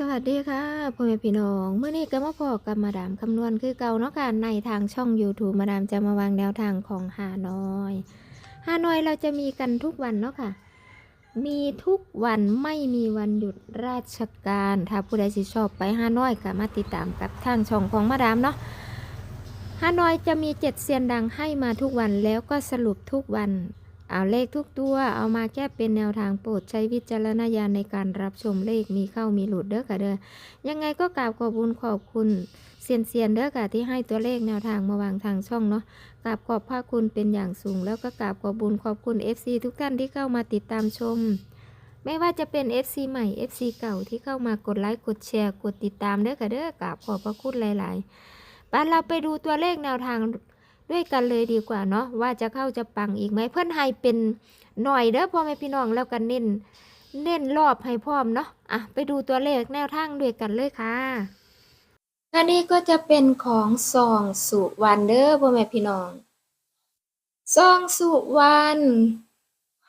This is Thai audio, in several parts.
สวัสดีค่ะพ่อแม่พี่น้องเมื่อนี้ก็มาพอกับมาดามคำนวณคือเก่าเนาะค่ะในทางช่อง YouTube มาดามจะมาวางแนวทางของฮานอยฮานอยเราจะมีกันทุกวันเนาะค่ะ มีทุกวันไม่มีวันหยุดราชการ ถ้าผู้ใดสิชอบไปฮานอยก็มาติดตามกับทางช่องของมาดามเนาะฮานอยจะมีเจ็ดเซียนดังให้มาทุกวันแล้วก็สรุปทุกวัน เอาเลขทุกตัวเอามาแก้เป็นแนวทางโปรดใช้วิจารณญาณในการรับชมเลขมีเข้ามีหลุดเด้อค่ะเด้อยังไงก็กราบขอบคุณขอบคุณเซียนเซียนเด้อค่ะที่ให้ตัวเลขแนวทางมาวางทางช่องเนาะกราบขอบพระคุณเป็นอย่างสูง แล้วก็กราบขอบคุญขอบคุณ FC ทุกท่านที่เข้ามาติดตามชม ไม่ว่าจะเป็น FC ใหม่ FC เก่าที่เข้ามากดไลค์กดแชร์กดติดตามเด้อค่ะเด้อกราบขอบพระคุณหลาย ๆบ้านเราไปดูตัวเลขแนวทาง ด้วยกันเลยดีกว่าเนาะว่าจะเข้าจะปังอีกไหมเพื่อนให้เป็นหน่อยเด้อพ่อแม่พี่น้องแล้วกันเน้นเน้นรอบให้พร้อมเนาะอะไปดูตัวเลขแนวทางด้วยกันเลยค่ะอันนี้ก็จะเป็นของซองสุวรรณเด้อพ่อแม่พี่น้องซองสุวรรณ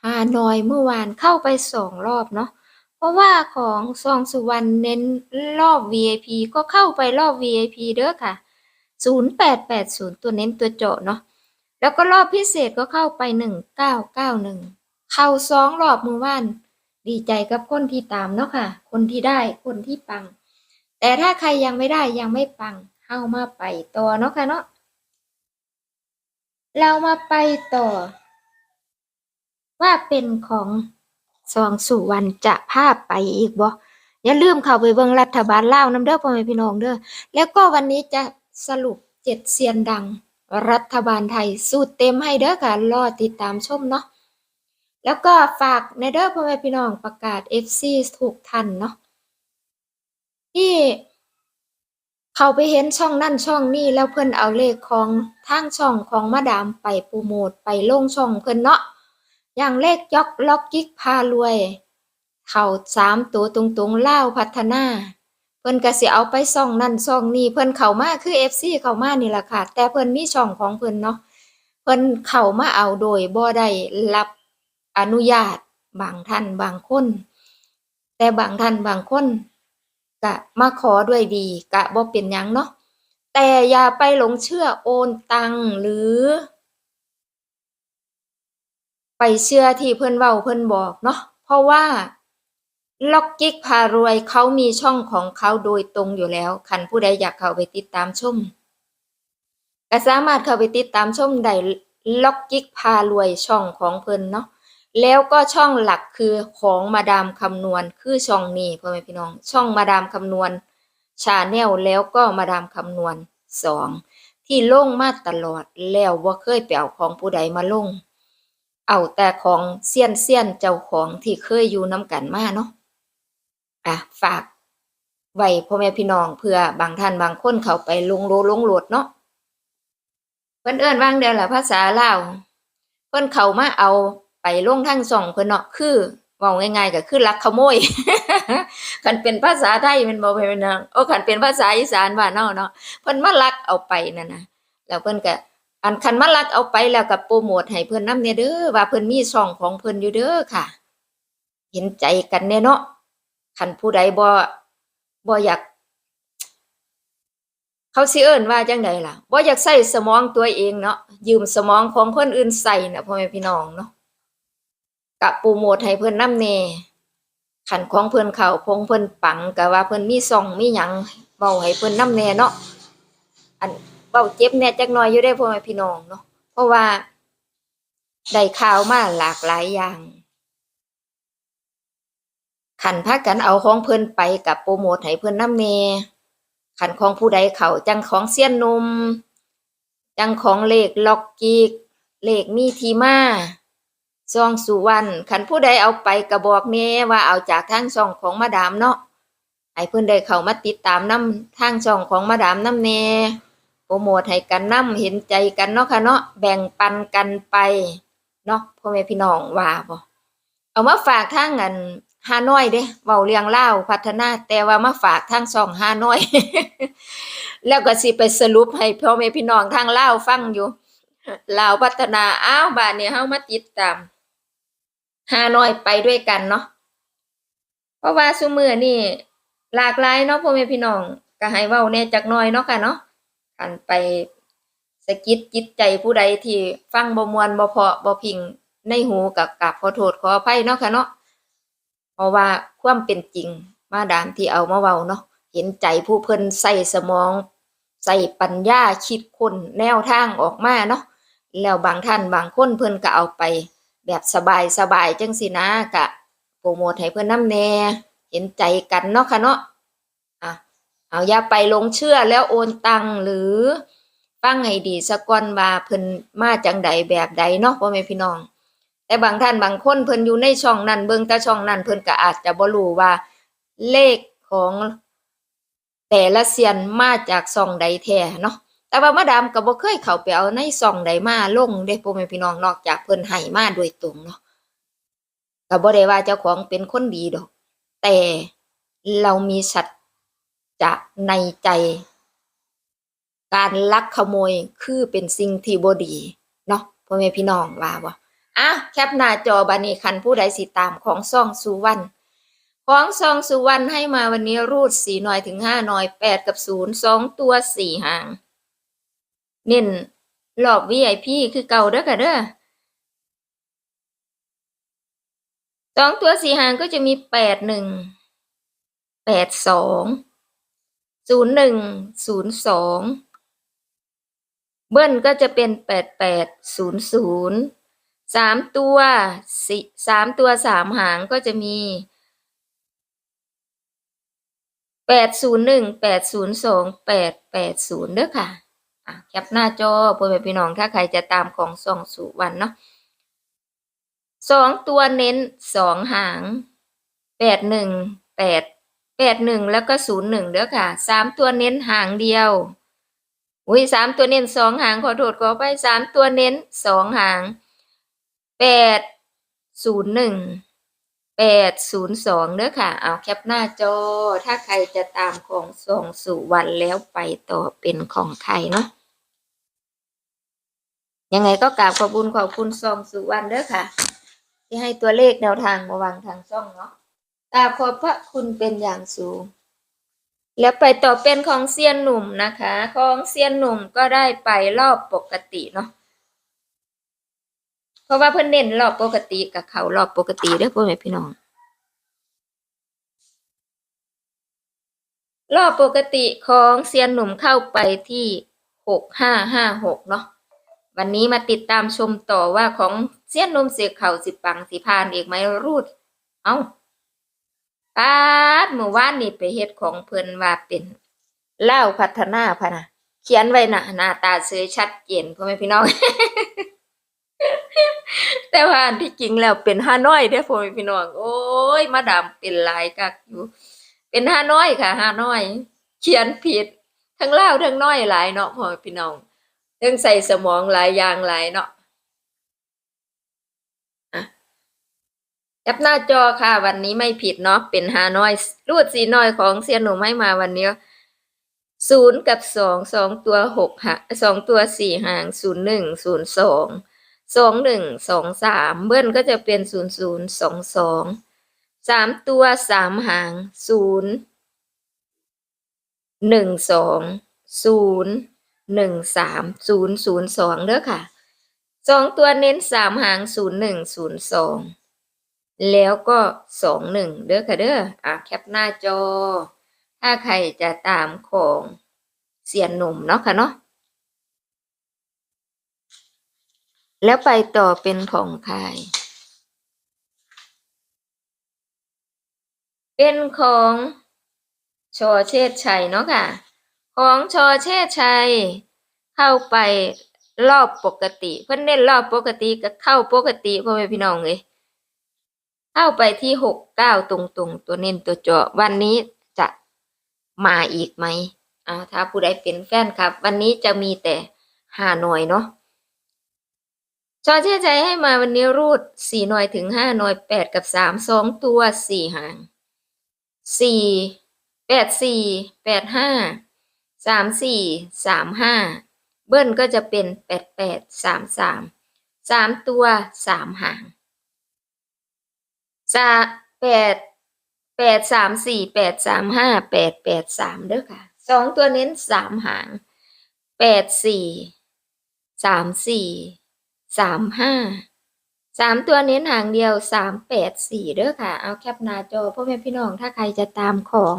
ฮานอยเมื่อวานเข้าไปสองรอบเนาะเพราะว่าของซองสุวรรณเน้นรอบ VIP ก็เข้าไปรอบ VIP เด้อค่ะ 0880 ตัวเน้นตัวเจาะเนาะแล้วก็รอบพิเศษก็เข้าไป 1991 เข้าสองรอบมือว่าน ดีใจกับคนที่ตามเนาะค่ะ คนที่ได้คนที่ปัง แต่ถ้าใครยังไม่ได้ยังไม่ปังเข้ามาไปต่อเนาะค่ะเนาะเรามาไปต่อ ว่าเป็นของซองสุวรรณจะพาไปอีกบ่อย่าลืมเข้าไปเบิ่งรัฐบาลลาวนํเด้อพ่อแม่พี่น้องเด้อแล้วก็วันนี้จะ สรุปเจ็ดเซียนดัง รัฐบาลไทยสูตรเต็มให้เด้อค่ะ รอติดตามชมเนาะแล้วก็ฝากในเด้อพ่อแม่พี่น้องประกาศ FC ถูกทันเนาะที่เขาไปเห็นช่องนั่นช่องนี้แล้วเพิ่นเอาเลขของทางช่องของมาดามไปโปรโมทไปลงช่องเพิ่นเนาะอย่างเลขยอกล็อกกิกพารวย เขาสามตัวตรงๆเล่าพัฒนา เพิ่นก็สิเอาไปซ่องนั่นซ่องนี่เพิ่นเข้ามาคือ FC เข้ามานี่ล่ะค่ะ แต่เพิ่นมีช่องของเพิ่นเนาะเพิ่นเข้ามาเอาโดยบ่ได้รับอนุญาตบางท่านบางคน แต่บางท่านบางคนก็มาขอด้วยดีก็บ่เป็นหยังเนาะแต่อย่าไปหลงเชื่อโอนตังหรือ ไปเชื่อที่เพิ่นเว้าเพิ่นบอกเนาะเพราะว่า ล็อกกิ๊กพารวยเขามีช่องของเขาโดยตรงอยู่แล้วคันผู้ใดอยากเข้าไปติดตามชมก็สามารถเข้าไปติดตามชมได้ล็อกกิ๊กพารวยช่องของเพิ่นเนาะแล้วก็ช่องหลักคือของมาดามคำนวณคือช่องนี้พ่อแม่พี่น้อง ช่องมาดามคำนวณชาแนลแล้วก็มาดามคำนวณสองที่ลงมาตลอดแล้วบ่าเคยไปเอาของผู้ใดมาลง เอาแต่ของเซียนเซียนเจ้าของที่เคยอยู่นํกันมาเนาะ่ะ ฝากไว้พ่อแม่พี่น้องเพื่อบางท่านบางคนเขาไปลงโลลงโหลดเนาะเพิ่นเอิ้อนว่างเดียวแหละภาษาลาวเพิ่นเขามาเอาไปลงทางช่องเพิ่นเนาะคือว้าง่าย ๆ ก็คือลักขโมยคันเป็นภาษาไทยมันบ่แม่นนางโอ้คันเป็นภาษาอีสานบ้านเฮาเนาะเพิ่นมาลักเอาไปนั่นนะแล้วเพิ่นก็อันคันมาลักเอาไปแล้วก็โปรโมทให้เพิ่อนน้ำแน่เด้อว่าเพิ่อนมีช่องของเพิ่อนอยู่เด้อค่ะ เห็นใจกันแน่เนาะ คันผู้ใดบ่บ่อยาก เขาสิเอิ้นว่าจังใดล่ะบ่อยากใช้สมองตัวเองเนาะยืมสมองของคนอื่นใช้น่ะพ่อแม่พี่น้องเนาะก็โปรโมทให้เพิ่นนำแน่คันของเพิ่นเขาพงเพิ่นปังก็ว่าเพิ่นมีช่องมีหยังเว้าให้เพิ่นนำแน่เนาะอันเว้าเจ็บแน่จักหน่อยอยู่เด้พ่อแม่พี่น้องเนาะเพราะว่าได้ข่าวมาหลากหลายอย่าง คันพากันเอาของเพิ่นไปกับโปรโมทให้เพิ่นนำแหน่คันของผู้ใดเขาจังของเซียนนม จังของเลขล็อกกิกเลขมีที่มาซองสุวรรณคันผู้ใดเอาไปก็บอกแหน่ว่าเอาจากทางช่องของมาดามเนาะให้เพิ่นได้เข้ามาติดตามน้ำทางช่องของมาดามน้ำแหน่โปรโมทให้กันน้ำเห็นใจกันเนาะค่ะเนาะแบ่งปันกันไปเนาะพ่อแม่พี่น้องว่าบ่เอามาฝากทางอัน ฮานอยเด้เว้าเรื่องลาพัฒนา แต่ว่ามาฝากทางช่องฮานอย แล้วก็สิไปสรุปให้พ่อแม่พี่น้องทางเลาฟังอยู่ลาวพัฒนาอ้าวบัดนี้เฮามาติดตามฮานอยไปด้วยกันเนาะเพราะว่าซุมือนี้หลากหลายเนาะพ่อแม่พี่น้องก็ให้เว้าแน่จักน่อยเนาะค่ะเนาะคันไปสะกิดจิตใจผู้ใดที่ฟังบ่มวนบ่เพราะบ่พิงในหูก็กราบขอโทษขออภัยเนาะค่ะเนาะ เพราะว่าความเป็นจริงมาดามที่เอามาเว้าเนาะเห็นใจผู้เพิ่นใส่สมอง ใส่ปัญญาคิดคนแนวทางออกมาเนาะแล้วบางท่านบางคนเพิ่นก็เอาไป แบบสบายสบายจังสินะก็โปรโมทให้เพิ่นนำแน่เห็นใจกันเนาะค่ะเนาะอะเอาอย่าไปลงเชื่อแล้วโอนตังหรือฟังให้ดีสะก่อนว่าเพิ่นมาจังใดแบบใดเนาะพ่อแม่พี่น้อง แต่บางท่านบางคนเพิ่นอยู่ในช่องนั้นเบิ่งแต่ช่องนั้นเพิ่นก็อาจจะบ่รู้ว่า เลขของแต่ละเซียนมาจากช่องใดแท้เนาะแต่ว่ามาดามก็บ่เคยเข้าไปเอาในช่องใดมาลงเด้พ่อแม่พี่น้องนอกจากเพิ่นให้มาโดยตรงเนาะก็บ่ได้ว่าเจ้าของเป็นคนดีดอก แต่เรามีสัจจะในใจ การลักขโมยคือเป็นสิ่งที่บ่ดีเนาะพ่อแม่พี่น้องว่าบ่ อะแคปหน้าจอบัดนี้คันผู้ใดสิตามของซ่องสุวรรณของซองสุวรรณให้มาวันนี้รูด4หน่อยถึง5หน่อย8กับ0 2ตัว4หาง เน้นรอบ VIP คือเก่าเด้อค่ะเด้อสองตัวสี่หางก็จะมีแปดหนึ่งแปดสองศูนย์หนึ่งศูนย์สองเบิ้ลก็จะเป็นแปดแปดศูนย์ศูนย์ สามตัวสีสามตัวสามหางก็จะมีแปดศูนย์หนึ่งแปดศูนย์สองแปดแปดศูนย์เด้อค่ะแคปหน้าจอพ่อแม่พี่น้องถ้าใครจะตามของสองสุวรรณเนาะสองตัวเน้นสองหางแปดหนึ่งแปดแปดหนึ่งแล้วก็ศูนย์หนึ่งเด้อค่ะสามตัวเน้นหางเดียวอุ้ยสามตัวเน้นสองหางขอโทษขอไปสามตัวเน้นสองหาง แปดศูนย์หนึ่งแปดศูนย์สองเด้อค่ะ เอาแคปหน้าจอ ถ้าใครจะตามของส่องสุวรรณแล้วไปต่อเป็นของใครเนาะยังไงก็กราบขอบคุณขอบคุณซองสุวรรณเด้อค่ะ ที่ให้ตัวเลขแนวทางมาวางทางช่องเนาะกราบขอบพระคุณเป็นอย่างสูง แล้วไปต่อเป็นของเซียนหนุ่มนะคะ ของเซียนหนุ่มก็ได้ไปรอบปกติเนาะ เพราะว่าเพิ่นเน้นรอบปกติกับเขารอบปกติเด้อพ่อแม่พี่น้อง รอบปกติของเซียนหนุ่มเข้าไปที่หกห้าห้าหกเนาะวันนี้มาติดตามชมต่อว่าของเซียนหนุ่มเสียเข่าสิปังสิพานเอกไหมรูด เอ้าปาดเมื่อวานนี่ไปเฮ็ดของเพิ่นว่าเป็นเล่าพัฒนาพะนะเขียนไว้นะหน้าตาเสยชัดเจนพ่อแม่พี่น้อง แต่ว่าอันที่จริงแล้วเป็นฮานอยเด้อพ่อพี่น้องโอ้ย มาดามเป็นหลายกักอยู่ เป็นฮานอยค่ะฮานอย เขียนผิด ทั้งเล่าทั้งน้อยหลายเนาะพ่อพี่น้องเรื่องใส่สมองหลายอย่างหลายเนาะแอปหน้าจอค่ะ วันนี้ไม่ผิดเนาะเป็นฮานอยรูดสีน้อยของเซียนหนุ่มให้มาวันนี้ศูนย์กับสองสองตัวหกหางสองตัวสี่หางศูนย์หนึ่งศูนย์สอง สองหนึ่งสองสามเบิ้ลก็จะเป็นศูนย์ศูนย์สองสองสามตัวสามหางศูนย์หนึ่งสองศูนย์หนึ่งสามศูนย์ศูนย์สองเด้อค่ะสองตัวเน้นสามหางศูนย์หนึ่งศูนย์สองแล้วก็สองหนึ่งเด้อค่ะเด้ออะแคปหน้าจอ ถ้าใครจะตามของเสียนหนุ่มเนาะค่ะเนาะ แล้วไปต่อเป็นของใครเป็นของชอเชษชัยเนาะค่ะ ของชอเชษชัย เข้าไปรอบปกติ เพิ่อนเน้นรอบปกติก็เข้าปกติพ่อแม่พี่น้องเลยเข้าไปที่หกเก้าตรงๆตัวเน้นตัวเจาะวันนี้จะมาอีกไหมอ่าถ้าผู้ใดเป็นแฟนครับ วันนี้จะมีแต่หาหน่วยเนาะ ชอเชื่อใจให้มาวันนี้รูดสี่หน่วยถึงห้าหน่วยแปดกับสามสองตัวสี่หางสี่แปดสี่แปดห้าสามสี่สามห้าเบิ้ลก็จะเป็นแปดแปดสามสามสามตัวสามหางสาแปดแปดสามสี่แปดสามห้าแปดแปดสามเด้อค่ะสองตัวเน้นสามหางแปดสี่สามสี่ สามห้าสามตัวเน้นหางเดียวสามแปดสี่เด้อค่ะ เอาแคปหน้าจอพ่อแม่พี่น้องถ้าใครจะตามของ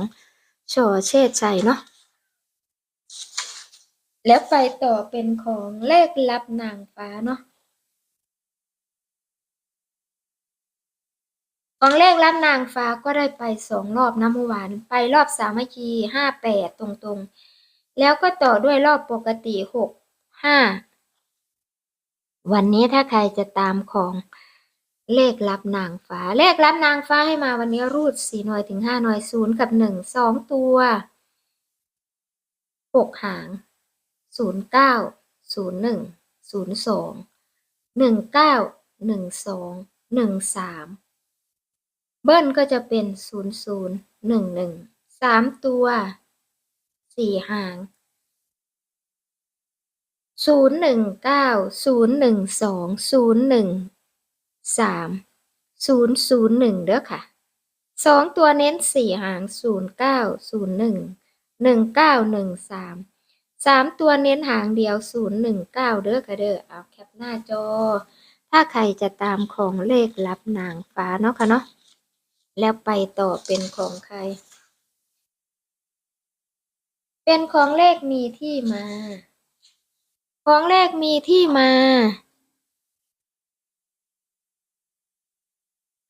ชอเชษชัยเนาะแล้วไปต่อเป็นของเลขลับนางฟ้าเนาะของเลขรับนางฟ้าก็ได้ไปสองรอบนะเมื่อวานไปรอบสามัคคีห้าแปดตรงๆ แล้วก็ต่อด้วยรอบปกติหกห้า วันนี้ถ้าใครจะตามของเลขรับนางฟ้า เลขรับนางฟ้าให้มาวันนี้รูดสี่หน่วยถึงห้าหน่วยศูนย์กับหนึ่งสองตัวหกหางศูนย์เก้าศูนย์หนึ่งศูนย์สองหนึ่งเก้าหนึ่งสองหนึ่งสามเบิ้ลก็จะเป็นศูนย์ศูนย์หนึ่งหนึ่งสามตัวสี่หาง ศูนย์หนึ่งเก้าศูนย์หนึ่งสองศูนย์หนึ่งสามศูนย์ศูนย์หนึ่งเด้อค่ะสองตัวเน้นสี่หางศูนย์เก้าศูนย์หนึ่งหนึ่งเก้าหนึ่งสามสามตัวเน้นหางเดียวศูนย์หนึ่งเก้าเด้อค่ะเด้อเอาแคปหน้าจอ ถ้าใครจะตามของเลขลับนางฟ้าเนาะค่ะเนาะแล้วไปต่อเป็นของใคร เป็นของเลขมีที่มา ของเลขมีที่มา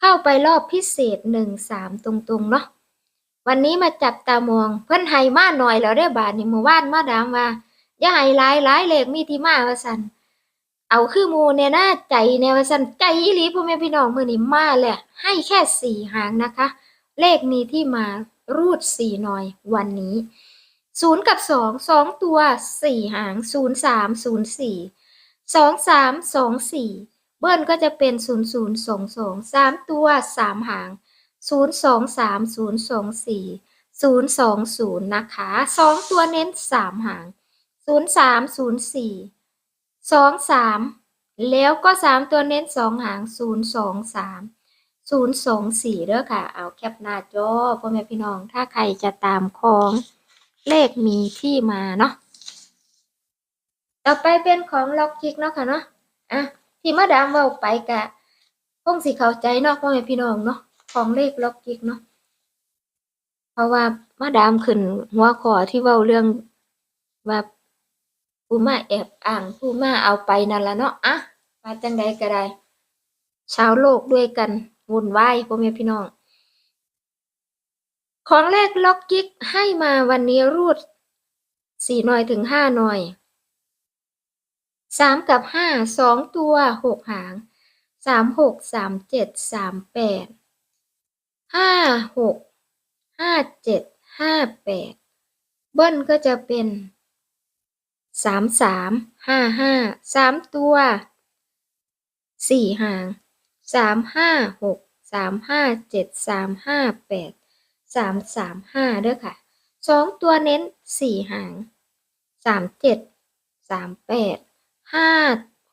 เข้าไปรอบพิเศษหนึ่งสามตรงๆเนาะวันนี้มาจับตามอง เพิ่นให้มาหน่อยแล้วได้บาทนี่เมื่อวานมาดามว่าอย่าให้หลายหลายเลขมีที่มาว่าสันเอาคือมูเนี่ยนะใจเนี่ยว่าสันใจอีหลีพ่อแม่พี่น้องมื้อนี้มาแหละให้แค่สี่หางนะคะ เลขมีที่มารูดสี่หน่อยวันนี้ ศูนย์กับสองสองตัวสี่หางศูนย์สามศูนย์สี่สองสามสองสี่เบิ้ลก็จะเป็นศูนย์ศูนย์สองสองสามตัวสามหางศูนย์สองสามศูนย์สองสี่ศูนย์สองศูนย์นะคะสองตัวเน้นสามหางศูนย์สามศูนย์สี่สองสามแล้วก็สามตัวเน้นสองหางศูนย์สองสามศูนย์สองสี่เด้อค่ะ เอาแคปหน้าจอพ่อแม่พี่น้อง ถ้าใครจะตามของ เลขมีที่มาเนาะต่อไปเป็นของล็อกจิกเนาะค่ะเนาะอะที่มาดามเว้าไปกะคงสิเข้าใจเนาะพ่อแม่พี่น้องเนาะของเลขล็อกจิกเนาะเพราะว่ามาดามขึ้นหัวข้อที่เว้าเรื่องว่าผู้มาแอบอ้างผู้มาเอาไปนั่นละเนาะอะมาจังใดก็ได้ชาวโลกด้วยกันวุ่นวายพ่อแม่พี่น้อง ของแรกล็อกกิกให้มาวันนี้รูดสี่หน่อยถึงห้าหน่อยสามกับห้าสองตัวหกหางสามหกสามเจ็ดสามแปดห้าหกห้าเจ็ดห้าแปดเบิ้ลก็จะเป็นสามสามห้าห้าสามตัวสี่หางสามห้าหกสามห้าเจ็ดสามห้าแปด สามสามห้าเด้อค่ะสองตัวเน้นสี่หางสามเจ็ดสามแปดห้า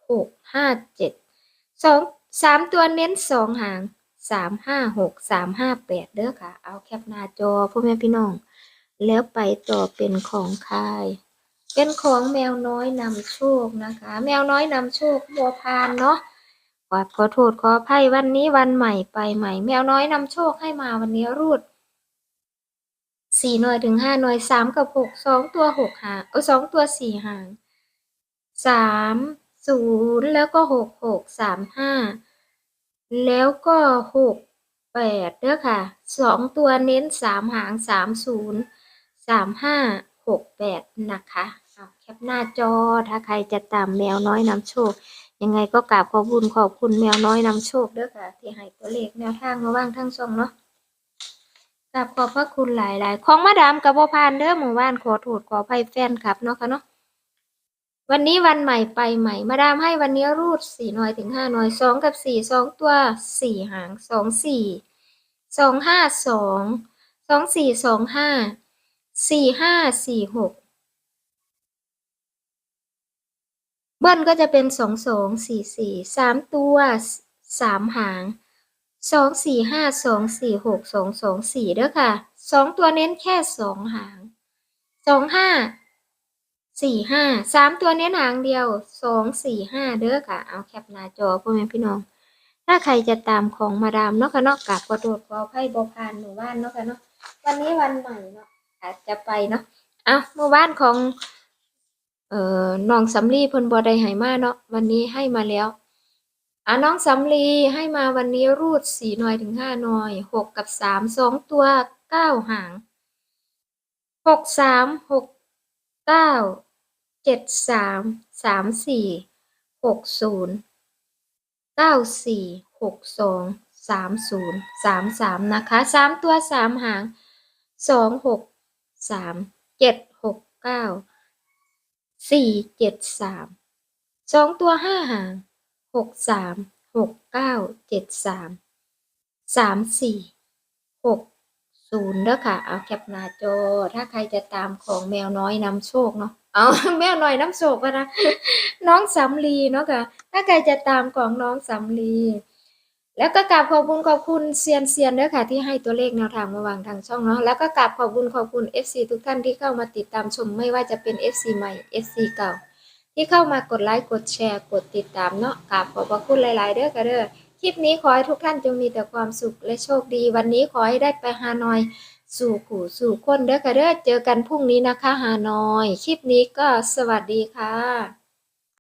หกห้าเจ็ดสองสามตัวเน้นสองหางสามห้าหกสามห้าแปดเด้อค่ะ เอาแคปหน้าจอพ่อแม่พี่น้อง แล้วไปต่อเป็นของใครเป็นของแมวน้อยนำโชคนะคะ แมวน้อยนำโชคบัวพานเนาะขอขอโทษขออภัยวันนี้วันใหม่ไปใหม่ แมวน้อยนำโชคให้มาวันนี้รูด สี่หน่วยถึงห้าหน่วยสามกับหกสองตัวหกหางเออสองตัวสี่หางสามศูนย์แล้วก็หกหกสามห้าแล้วก็หกแปดเด้อค่ะสองตัวเน้นสามหางสามศูนย์สามห้าหกแปดนะคะเอาแคปหน้าจอถ้าใครจะตามแมวน้อยนำโชค ยังไงก็กราบขอบคุณขอบคุณแมวน้อยนำโชคเด้อค่ะ ที่ให้ตัวเลขแนวทางมาว่างทั้งสองเนาะ กราบขอบพระคุณหลายๆ ของมาดามกับบ่พานเด้อหมู่บ้านขอโทษขออภัยแฟนคลับเนาะค่ะเนาะวันนี้วันใหม่ไปใหม่ มาดามให้วันนี้รูดสี่หน่วยถึงห้าหน่วยสองกับสี่สองตัวสี่หางสองสี่สองห้าสองสองสี่สองห้าสี่ห้าสี่หกเบิ้ลก็จะเป็นสองสองสี่สี่สามตัวสามหาง สองสี่ห้าสองสี่หกสองสองสี่เด้อค่ะสองตัวเน้นแค่สองหางสองห้าสี่ห้าสามตัวเน้นหางเดียวสองสี่ห้าเด้อค่ะ เอาแคปหน้าจอพ่อแม่พี่น้อง ถ้าใครจะตามของมาดามเนาะค่ะเนาะกับกระโดดขอไพ่บอพานหมู่บ้านเนาะค่ะเนาะวันนี้วันใหม่เนาะอาจจะไปเนาะเอาหมู่บ้านของเอ่อน้องสำลีพิ่นบ่ได้ให้มาเนาะวันนี้ให้มาแล้ว อะน้องสำลีให้มาวันนี้รูดสี่หน่อยถึงห้าหน่อยหกกับสามสองตัวเก้าหางหกสามหกเก้าเจ็ดสามสามสี่หกศูนย์เก้าสี่หกสองสามศูนย์สามสามนะคะสามตัวสามหางสองหกสามเจ็ดหกเก้าสี่เจ็ดสามสองตัวห้าหาง หกสามหกเก้าเจ็ดสามสามสี่หกศูนย์เด้อค่ะ เอาแคปหน้าจอ ถ้าใครจะตามของแมวน้อยนำโชคเนาะเอาแมวน้อยน้ำโชคก็นะน้องสำลีเนาะค่ะ ถ้าใครจะตามของน้องสำลีแล้วก็กราบขอบคุณขอบคุณเซียนเซียนด้วยค่ะที่ให้ตัวเลขแนวทางมาวางทางช่องเนาะแล้วก็กราบขอบคุณขอบคุณ FC ทุกท่านที่เข้ามาติดตามชมไม่ว่าจะเป็น FC ใหม่ FC เก่า ที่เข้ามากดไลค์กดแชร์กดติดตามเนาะกราบขอบพระคุณหลาย ๆ เด้อค่ะเด้อคลิปนี้ขอให้ทุกท่านจงมีแต่ความสุขและโชคดี วันนี้ขอให้ได้ไปฮานอยสู่ขู่สู่คนเด้อค่ะเด้อเจอกันพรุ่งนี้นะคะฮานอย คลิปนี้ก็สวัสดีค่ะ